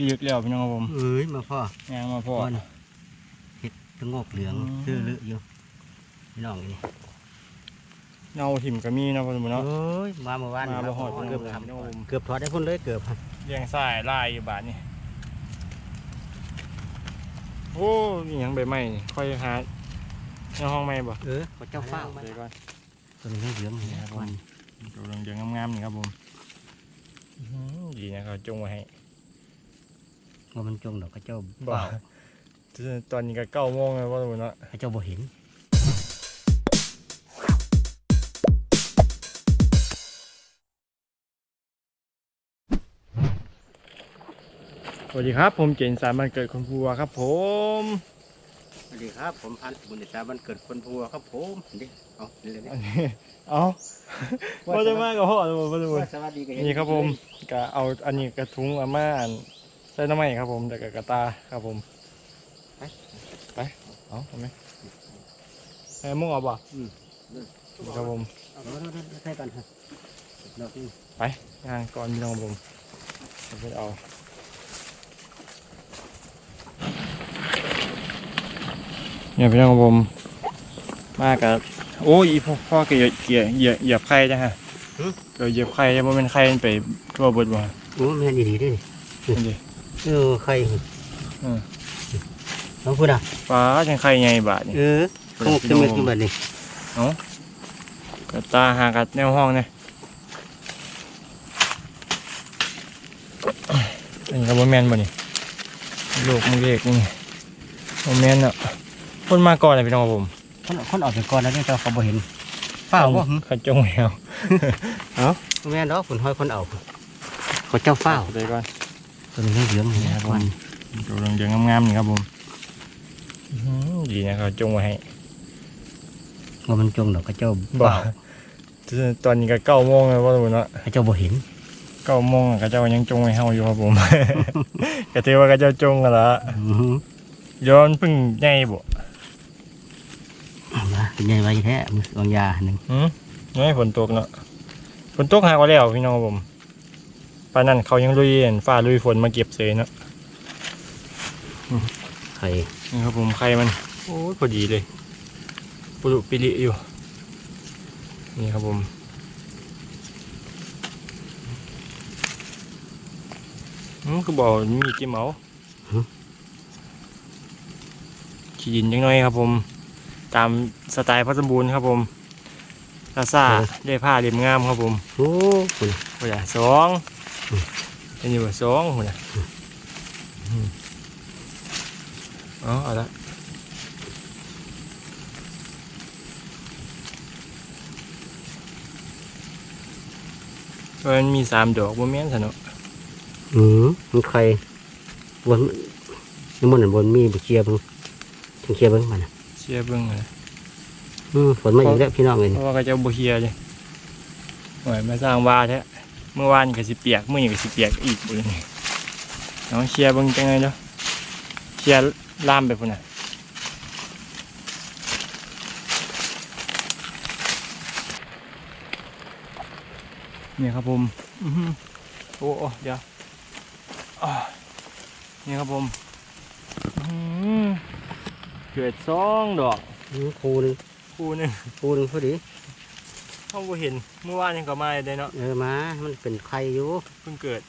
พี่ยึกแล้วพี่น้องครับผมเอ้ยมาพ่อยางมาพอพ่อนี่เห็ดตะงอกเหลืองอืมชื่อลึอยู่พี่น้องนี่เงาถิ่มก็มีเนาะพ่อสมุนเนาะ เอ้ยมาเมื่อวานมาบ่ฮอดเกือบพี่ทำน้องครับผมเกือบถอดได้พุ่นเลยเกือบเลี้ยงสายลายอยู่บาทนี่โอ้มีหยังใบไม้นี่ค่อยหาในห้องไม้บ่เออเขาเจ้าฟ้าเดี๋ยวก่อนตัวนี้เหลืองๆนี่ครับผมวันดูเรืองๆงามๆนี่ครับผมอื้อหือดีนะเขาจงไว้ให้ ว่ามันจงดอกเขาเจ้าบ่เฝ้าตอนนี้ก็เก้าโมงแล้วพ่อสมุนเนาะเขาเจ้าบ่เห็นสวัสดีครับ ผมเจนสารมันเกิดคนพัวครับ ผมสวัสดีครับ ผมพันธุ์บุญตาบันเกิดคนพัวครับผมนี่เอานี่เลยอันนี้เอาพ่อจะมากับพ่อสมุนพ่อสมุนสวัสดีกันนี่ครับผมก็เอาอันนี้กระทุงอาม่าอันใส่น้ำไม้ครับผมแต่กับกระตาครับผม ไป ไป เอาทำไหมไอ้มุ่งเอาบ่นี่ครับผมเอาเอาเอาเอาใส่กันครับดอกนี้งานก่อนพี่น้องผมเอาไปเอาเนี่ยพี่น้องผมมากับโอ้ยอีพ่อพ่อเกลียเกลียเหยียบเหยียบไข่จ้ะฮะเกเหยียบไข่จะบ่เป็นไข่มันไปทั่วเบิดบ่ฮะโอ้แม่นดีๆด้วยนี่นี่ดิ เออใครอืมน้องพูดอะฟ้าจังไข่ใหญ่บาดนี่ เออคงจะมีขึ้นมานี่กระตาหากัดแนวห้องเนี่ยอันนี้ก็บ่แม่นบ่นี่ลูกมึงเล็กนี่บ่แม่นอะคนมาก่อนเลยพี่น้องครับผมคนคนออกไปก่อนแล้วเนี่ยแต่เขาบ่เห็นเฝ้าบ่หึเขาจงแววแม่นดอกผลห้อยคนเอาเขาเจ้าเฝ้าเลยก่อน ตัวนี้เหลืองๆนี่นี่ครับผมวันดูเรืองๆงามๆนี่ครับผมอื้อหือดีนะเขาจงไว้ให้ว่ามันจงดอกเขาเจ้าบ่เฝ้าตอนนี้ก็เก้าโมงแล้วว่าสมมุติเนาะเขาเจ้าบ่เห็นเก้าโมงอะก็เจ้ายังจงไว้เฮาอยู่ครับผมก็ถือว่าก็เจ้าจงกันละอื้อหือย้อนเพิ่งใหญ่บ่มาเป็นไงไว้แท้มือวางยาหนึ่งหืมยังไม่ฝนตกเนาะฝนตกหากว่าแล้วพี่น้องครับผม ปานนั้นเขายังลุยเห็นฟ้าลุยฝนมาเก็บเสยเนาะไข่นี่ครับผมใครมัน โอ้ยพอดีเลยปุรุปิริอยู่ นี่ครับผมอืมคือบอกมีกี่เหมาขี้ดินจังน้อยครับผม ตามสไตล์พัสมบูรณ์ครับผมซาซาได้ผ้าเรียมงามครับผม โอ้คุณหัวใหญ่สอง อันนี้ว่าสองหัวใหญ่อ๋อเอาละมันมีสามดอกบ่แม่นซะเนาะอืมมันไข่บนนี่มันบนมีบุเชียเบิ้งถึงเชียเบิ้งมันน่ะเชียร์เบิ่งเลยอืมฝนมาอีกแล้วพี่น้องเลยเพราะว่าเขาเจะบ่เฮียเลยโอ้ยมาสร้างว่าแท้ เมื่อวานก็สิเปียกมื้อนี้ก็สิเปียกอีกมื้อนี้น้องเชียร์เบิ่งจังไงเนาะเชียร์ล่ามไปพุ่นน่ะนี่ครับผมอื้อหือโอ้โอ้เดี๋ยวอ่านี่ครับผมอื้อหือเกิดสองดอกอืมคูหนึงคู่หนึ่งคูหนึงพอดี เขาบ่เห็นเมื่อวานยังก็มาได้เนาะเออมามันเป็นไข่อยู่เพิ่งเกิด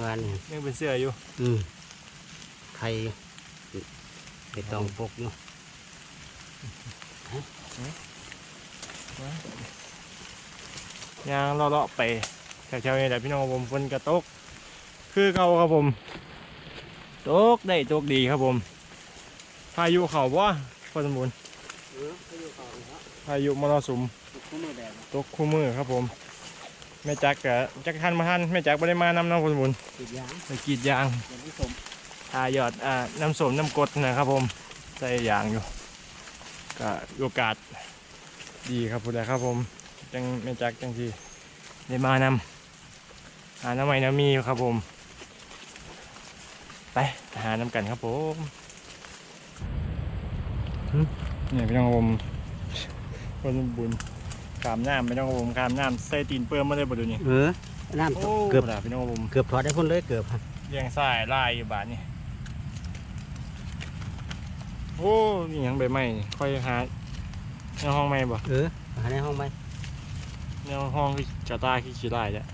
วานนี่ยังเป็นเสื้ออยู่อืมไข่ไปตองปกอยู่ยางเลาะๆไปแถวๆนี้แหละพี่น้องครับผมฝนกระตก คือเขาครับผมตกได้ตกดีครับผม พายุเขาบ่พอสมบูรณ์เออไปอยู่เขาเนาะพายุมรสุมคู่มือแดด ตกคู่มือครับผมแม่จักกะจักทันมาทันแม่จักไม่ได้มานำน้องพอสมบูรณ์ติดยางไปกรีดยางเดี๋ยวพี่สมทายอดอ่าน้ำสมน้ำกรดนะครับผมใส่ยางอยู่ก็โอกาสดีครับพูดเลยครับผมจังแม่จักจังที่ได้มานำหาน้ำใหม่น้ำมีครับผม ไปหาน้ำกันครับผมเนี่ยพี่น้องครับผมคนบุญ ขามน้ำพี่น้องครับผมขามน้ำใส่ตีนเปื้อนมาเลยบ่ดูนี่เออน้ำโอ้เกือบพุ่นล่ะพี่น้องครับผมเกือบถอดได้พุ่นเลยเกือบเลี้ยงสายลายอยู่บาทนี่โอ้มีหยังใบไม้นี่ค่อยหาในห้องไม้บ่เออหาในห้องไหมในห้องคือกระตายคือขี้ลายจ้ะ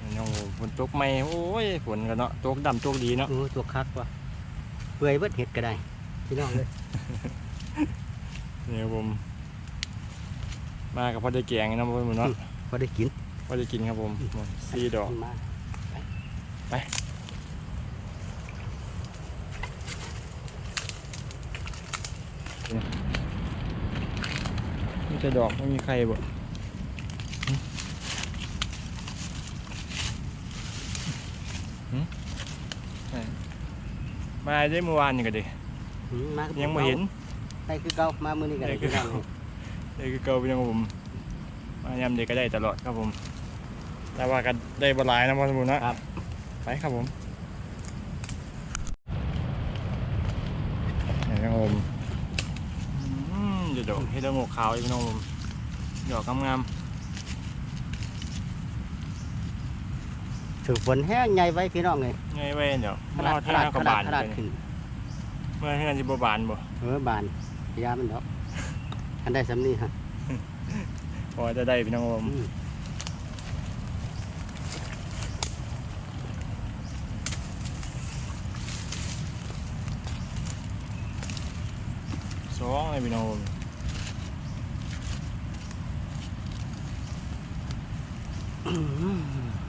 นี่โอ้โหฝนตกไม่โอ้ยฝนกันเนาะตกดำตกดีเนาะ โอ้ตัวคักว่ะเปื่อยเบิดเห็ดก็ได้พี่น้องเลย นี่ครับผม มากับพ่อได้แกงนะพ่อหมดเนาะพอได้กินพ่อได้กินครับผมสี่ดอกมามีแต่ดอกไม่มีใครบ่หึหึไหนมาได้เมื่อวานนี่ก็ดิอืมมายังไม่เห็น ได้คือเก่ามามื้อนี้ก็ได้ได้คือเก่าเลยคือเก่าพี่น้องครับผมมายามเด็กก็ได้ตลอดครับผม แต่ว่าก็ได้บหลายนะพ่อสมุนนะครับ ไปครับผมนี่ครับผมอืมเดี๋ยวดอกเฮ็ดละโงกขาวอีกพี่น้องผมดอกงามถึงฝนแห้งใหญ่ไว้พี่น้องเลยๆไงไว้เดี๋ยวขเมื่นาอดเที่ขยนาดงกัขบนาบาดนขนาดไปขึ้นเมื่อเที่ยงสิบบานบ่เออบานพ ยายามมันดอกอันได้สำนี้ฮะพอจะได้พี่น้องผมอืมสองเลยพี่น้องผมผม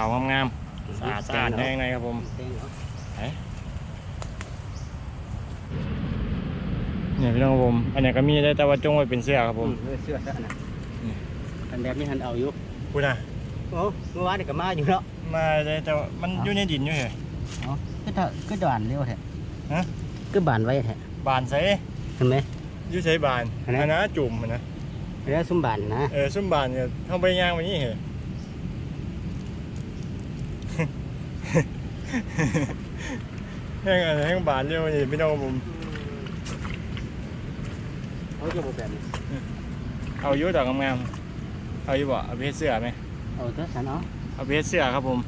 าวๆงามๆสะอาดสะอาดแดงในครับผมแดงเหรอเนี่ยพี่น้องครับผม อันเนี้ยก็มีได้แต่ว่าจงไว้เป็นเสื้อครับผมอืเออเสื้อซะนะนี่อันแบบนี้หันเอาอยู่พูดนะโอ้เมื่อวานนี่ก็มาอยู่เนาะมาได้แต่ว่ามันอยู่ในดินอยู่เหรออ๋อก็ถ้าก็ด่านเร็วแท้ฮะก็บานไว้แท้บานใส่เห็นไหมอยู่ใส่บานอันไหนอันนะจุ่มอันนะอันนี้ซุ้มบานนะเออซุ่มบานเนี่ยทำไปย่างวันนี้เหรอ แห้งอะไรแห้งบานเร็วนี่พี่น้องครับผมเขาจะบอกแบบนี้เอาอยู่ดอกงามๆเอาอยู่บ่เอาไปเฮ็ดเสื้อไหมเอาเถอะสันเอาเอาไปเฮ็ดเสื้อครับผม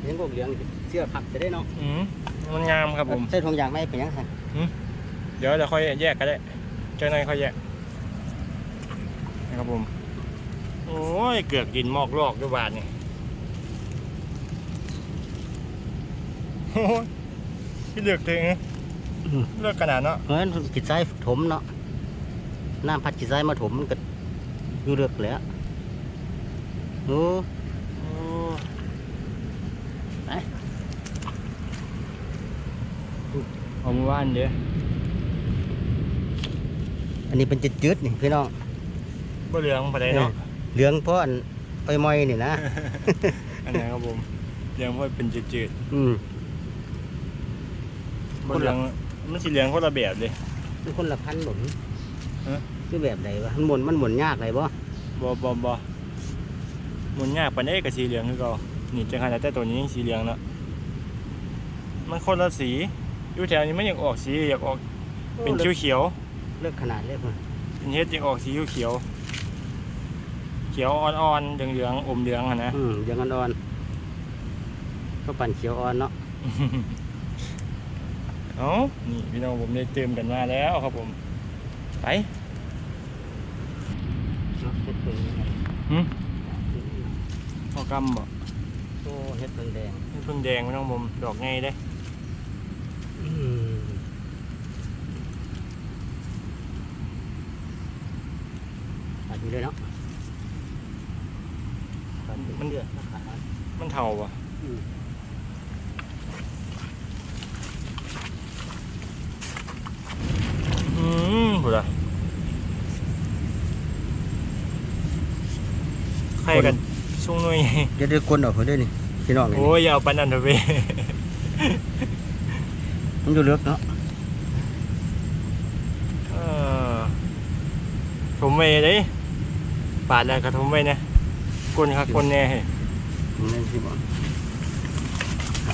เลี้ยงพวกเหลี้ยงเสื้อผักจะได้เนาะอืมมันงามครับผมใส่ถุงยางไม่เป็นยังไงเดี๋ยวเราค่อยแยกก็ได้เจ้าหน่อยค่อยแยกนะครับผมโอ้ย เกือกดินมอกลอกด้วยบาทนี่โอ้ยพี่เลือกเองเลือกขนาดเนาะเพราะฉะนั้นจิตใจถมเนาะน้ำพัดจิตใจมาถมมันก็อยู่เลือกแหล้วโอ้โอ้เอามือว่านเดี๋ยวอันนี้เป็นจืดๆนี่พี่น้องบ่เหลืองปานใดเนาะ เหลืองเพราะอันอ้อยมอยนี่นะ อันนี้ครับผมเหลืองเพราะเป็นจืดอืมๆบ่เหลืองมันสีเหลืองคนละแบบเลย มันคนละพันหมุนฮะ คือแบบใดวะมันหมุนมันหมุนยากเลยบ่บ่บ่บ่หมันยากปานใดกับสีเหลืองคือเก่านี่จังขนาดแต่ตัวนี้ยังสีเหลืองเนาะมันคนละสีอยู่แถวนี้มันอยากออกสีอยากออกเป็นเขียวเขียวเลือกขนาดเลือกมาๆเป็นเฮ็ดอยากออกสีเขียวๆเขียวอ่อนๆเหลืองๆอมเหลืองอะนะอืมเหลืองอ่อนๆก็ปั่นเขียวอ่อนเนาะเอ้านี่พี่น้องผมได้เติมกันมาแล้วครับผม ไปเนาะเฮ็ดเพิ่งหืมพอกำบ่โอ้เฮ็ดเพิ่งแดงนี่เพิ่งแดงพี่น้องผมดอกไงเด้อืมตัดอยู่เลยเนาะ ตัดเป็นเลือดขาดมันเท่าบ่อืมอืมพูดอะใครกันช่วงหน่วยเดี๋ยวเดี๋ยวกลนออกเขาด้วยนี่พี่น้องนี่โอ้ยอย่าเอาปานนันเถอะเว้ยมันอยู่เลือกเนาะเอ้ถมไว้เลยปาดแล้วก็ถมไว้นะ ก้นครับก้นแน่เฮ้ยมันนั่นสิบ่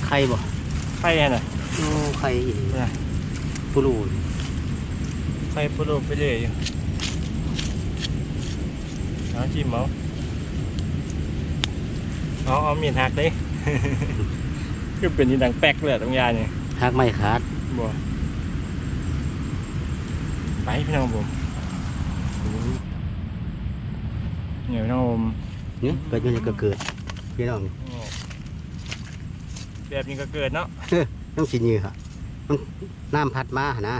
ไข่บ่ไข่ฮะน่ะโอ้ไข่อีกน่ะปูรูไข่ปลุกไปเลยอยู่เอาจิ้มเอาเอาเอามีดหักเลยคือเป็นที่ดังแป๊กเลยตรงยาเนี่ยหักไม่ขาดบ่ไปพี่น้องผมเดี๋ยวพี่น้องผม เนี่ยเกิดมันจะเกิดพี่น้องแบบนี้ก็เกิดเนาะ ต้องสิยือค่ะมันน้ำพัดมาหั่นนะ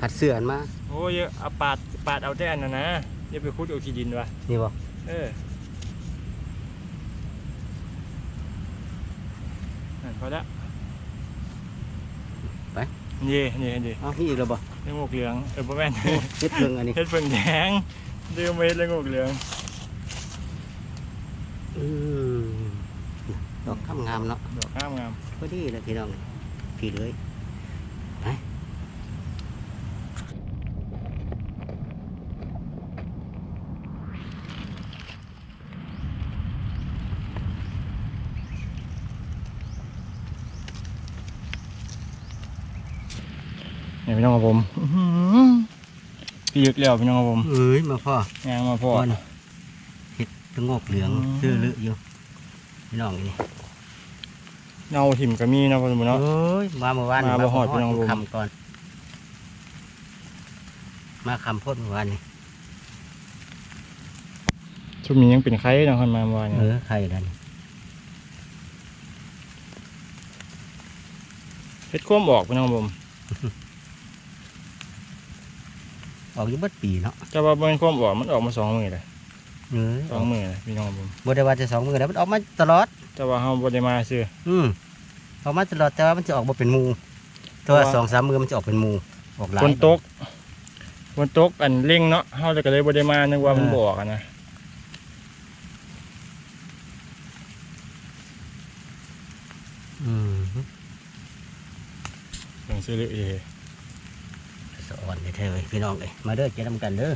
พัดเสื้ออันมาโอ้ยเอาปาดปาดเอาแต่อันนั้นนะอย่าไปคุดเอาขี้ดินวะนี่บ่เออนั่นพอละเย่เย่เย่เอ้ามีอีกแล้วบ่เรื่องกเหลืองเออพ่อแม่นโอ้เฮ็ดเพิ่งอันนี้ เฮ็ดเพิ่งแดงดื่มไปเฮ็ดเรื่องกเหลือง อืมดอกข้ามงามเนาะดอกงามงามพอดีเลยพี่น้องพี่เลยไปเนี่ยพี่น้องครับผมอื้อหือพี่ยึกแล้วพี่น้องครับผมเอ้ยมาพ่องางมาพอพ่อนะ เห็ดตะโงกเหลืองอืมซื้อเลืออยู่พี่น้องนี่เงาถิ่มก็มีเนาะพ่อสมเนาะเอ้ยมาเมื่อวานมาบ่ฮอดพี่น้องผมคำก่อน มาคำพ่นเมื่อวานนี่ช่วงนี้ยังเป็นไข้เนาะคนมาเมื่อวานเอเนี่ยอใครนั่นเฮ็ดความออกพี่น้องครับผมออกอยี่เบิดปีเนาะแต่ว่าบ่เป็นความออกมันออกมาสองมือเลยเออสองมือเลยพี่น้องครับผมบ่ได้ว่าจะสองมือแล้วมันออกมาตลอด แต่ว่าเฮาบ่ได้มาซื้ออืมออกมาตลอดแต่ว่ามันจะออกมาเป็นหมูแต่ว่าเพราะว่าสองสามมือมันจะออกเป็นหมูออกหลายฝนตกฝนตกอันเร่งเนาะเฮาเลยก็เลยบ่ได้มานึกว่ามันบ่ออกอะนะอืมเพิ่งซื้อเลยเอสอนเลยเธอเว้ยพี่น้องเลยมาเด้อเจะทำกันเด้อ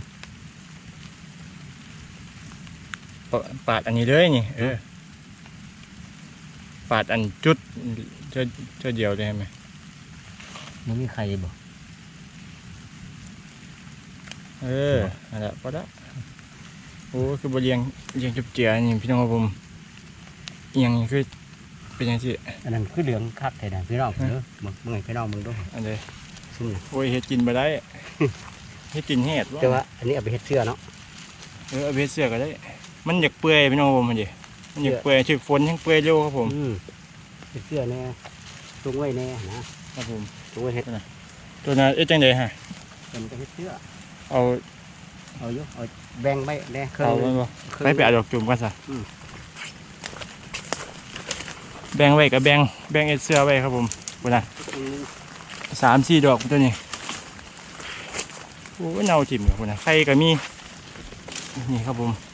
ปาดอันนี้เลยนี่เออปาดอันจุดเจอเจอเดียวได้ไหมมันมีใครบ่เออนั่นแหละพอละโอ้คือบ่เลี้ยงเลี้ยงจุบเจียนี่พี่น้องครับผมเอียงนี่คือเป็นจังซี่อันนั้นคือเหลืองคักแท้นะพี่น้องเด้อมึงมึงให้พี่น้องมึงดูอันใดซุ่มนี่โอ้ยเฮ็ดกินบ่ได้เฮ็ดกินเฮ็ดแต่ว่าอันนี้เอาไปเฮ็ดเสื้อเนาะเออเอาไปเฮ็ดเสื้อก็ได้ มันอยากเปื่อยพี่น้องครับผมมันดิมันอยากเปื่อยถึกฝนยังเปื่อยเร็วครับผมอืมเฮ็ดเสื้อแน่ตุงไว้แน่นะครับผมตุงไว้เฮ็ดตัวนั้นเอ๊ะจังไดฮะเป็นก็เฮ็ดเสื้อเอาเอาอยู่เอาแบ่งไว้แน่เครื่อเอางหไว้นึ่งบ่ครึ่งไปไปเอาดอกจุ่มกันซะอืมแบ่งไว้กับแบ่งแบ่งเอ็ดเสื้อไว้ครับผมพุ่นน่ะอืมสามสี่ดอกตัวนี้โอ้ยเน่าจิ้มกับพุ่นน่ะไข่ก็มีนี่ครับผมอืม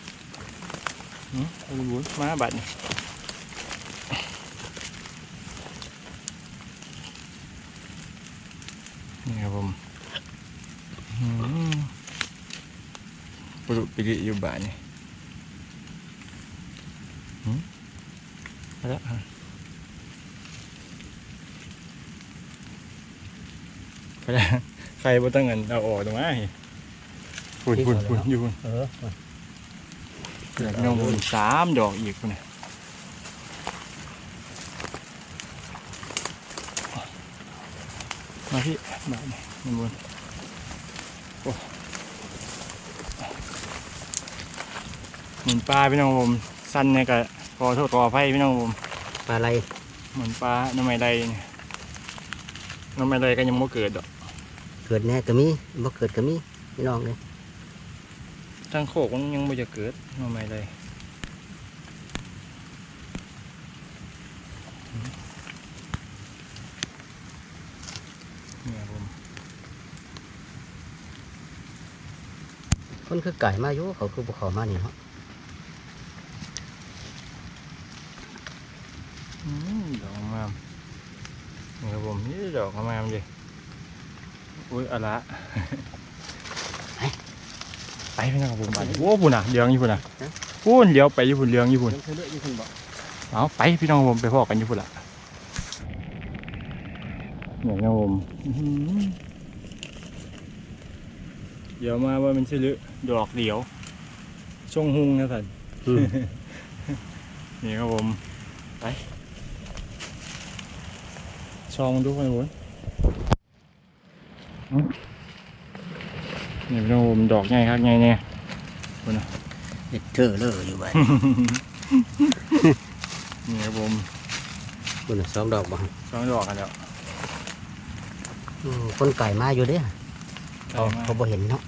เอาบุญมาบัดนี่นี่ครับผมอืมปลุกปิริอยู่บ้านนี่อืมเอาละฮะไปแล้วใครบ่ต้องเงินเอาออกตรงนั้นปุ่นปุ่นปุ่นอยู่พุ่นเออเดี๋ยวพี่น้องผมสามดอกอีกพุ่นน่ะมาพี่บาทนี่นี่บนโอ้หมุนปลาพี่น้องผมสั้นเนี่ยก็ขอโทษขออภัยพี่น้องผมปลาไหลหมุนปลาหน้ำไม้ใดเนี่ยหน้ำไม้ใดก็ยังไม่เกิดดอก เกิดแน่ก็มีบ่เกิดก็มีพี่น้องเลย ทั้งโคกมันยังไม่จะเกิดหน้ำไม้ใดเนี่ยผมคนคือไก่มาอยู่เขาคือบ่เข้ามานี่เนาะอืมดอกงามนี่ครับผมนี่ดอกงามๆดิอุ้ยอะละ ไปไปพี่น้องครับผมไปโอ้พุ่นอะเหลืองอยู่พุ่นอะพุ่นเดี๋ยวไปอยู่พุ่นเหลืองอยู่พุ่นยังเคยเลือกยังคนบอกเอาไปพี่น้องผมไปพอกันอยู่พุ่นละเนี่ยนะผมอื้อหือเดี๋ยวมาว่ามันชื่อลือดอกเดียวชงหุงนะท่านอืมนี่ครับผมไปชองดูกันผม นี่พี่น้องผมดอกใหญ่ครับใหญ่เนี่ยเด็ดเธอเลอะอยู่ไว้นี่ครับผมคุณน่ะสองดอกบ่สองดอกกันแล้วอืมคนไก่มาอยู่เด้อไกลเขามากเขาบ่เห็นเนาะ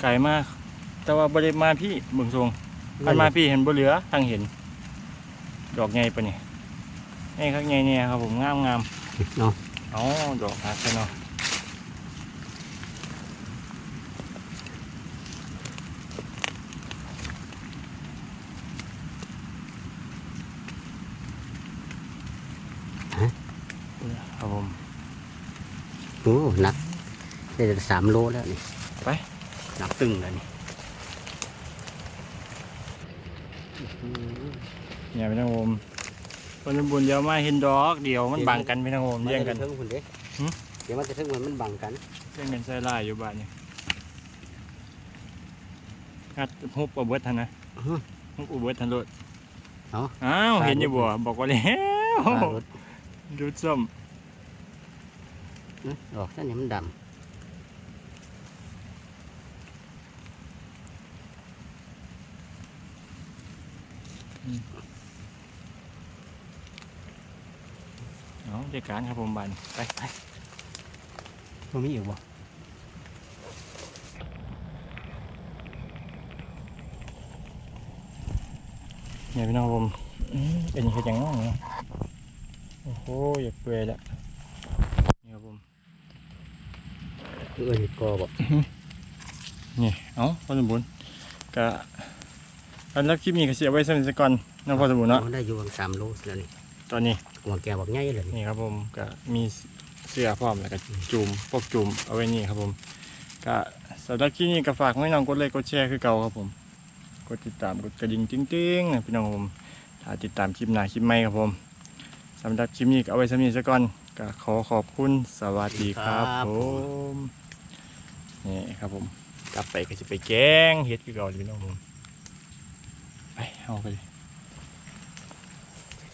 ไกลมาก แต่ว่าบริมาพี่เมืองทรงมันมาพี่เห็นบ่เหลือทางเห็น ดอกใหญ่ปะนี่นี่ครับใหญ่เนี่ยครับผมงามงามเนาะๆอ๋อดอกฮักเนาะ ครับผม โอ้หนักได้แต่สามโลแล้วนี่ไปหนักตึงแล้วนี่เนี่ยพี่น้องผมคนบุญเดียวมาเห็นดอกเดียวมันบังกันพี่น้องผมแย่งกันเทิงคุณเด้หึเดี๋ยวมันจะเทิงมันมันบังกันแย่งกันใส่ลายอยู่บ้านนี่งัดฮุบเอาเบิดทันนะอื้อหือฮุบเอาเบิดทันรถเอาอ้าวเห็นอยู่บ่บอกว่าแล้วปลารถดูส้ม อื้อดอกท่านนี้มันดเอาเด็กการครับผมบ้านไปไปำมันมีอยู่บ่เนี่ยพี่น้องผมอื้อเป็นยังไงจังเนาะโอ้โหอยากเปื่อยแล้วนี่ครับผม เออนี่กอบ่นี่เอาพอสมบูรณ์ก็อันรับคลิปนี้ก็เสียไว้สักก่อนเน้องพอสมบูรณ์เนาะโอ้ได้อยู่วางสามโลแล้วนี่ตอนนี้หัวแกบอกง่ายเลยนี่นี่ครับผมก็มีเสื้อพร้อมแล้วก็จูมพวกจูมเอาไว้นี่ครับผมก็สำหรับคลิปนี้ก็ฝากให้น้องกดไลค์กดแชร์คือเก่าครับผมกดติดตามกดกระดิ่งติ้งๆนะพี่น้องครับผมถ้าติดตามคลิปหน้าคลิปใหม่ครับผมสำหรับคลิปนี้ก็เอาไว้สำนี้ซะก่อนก็ขอขอบคุณสวัสดีครับผม นี่ครับผม กลับไปก็จะไปแกงเฮ็ดกี่เก่าเลยพี่น้องผมไปเอาไปเลย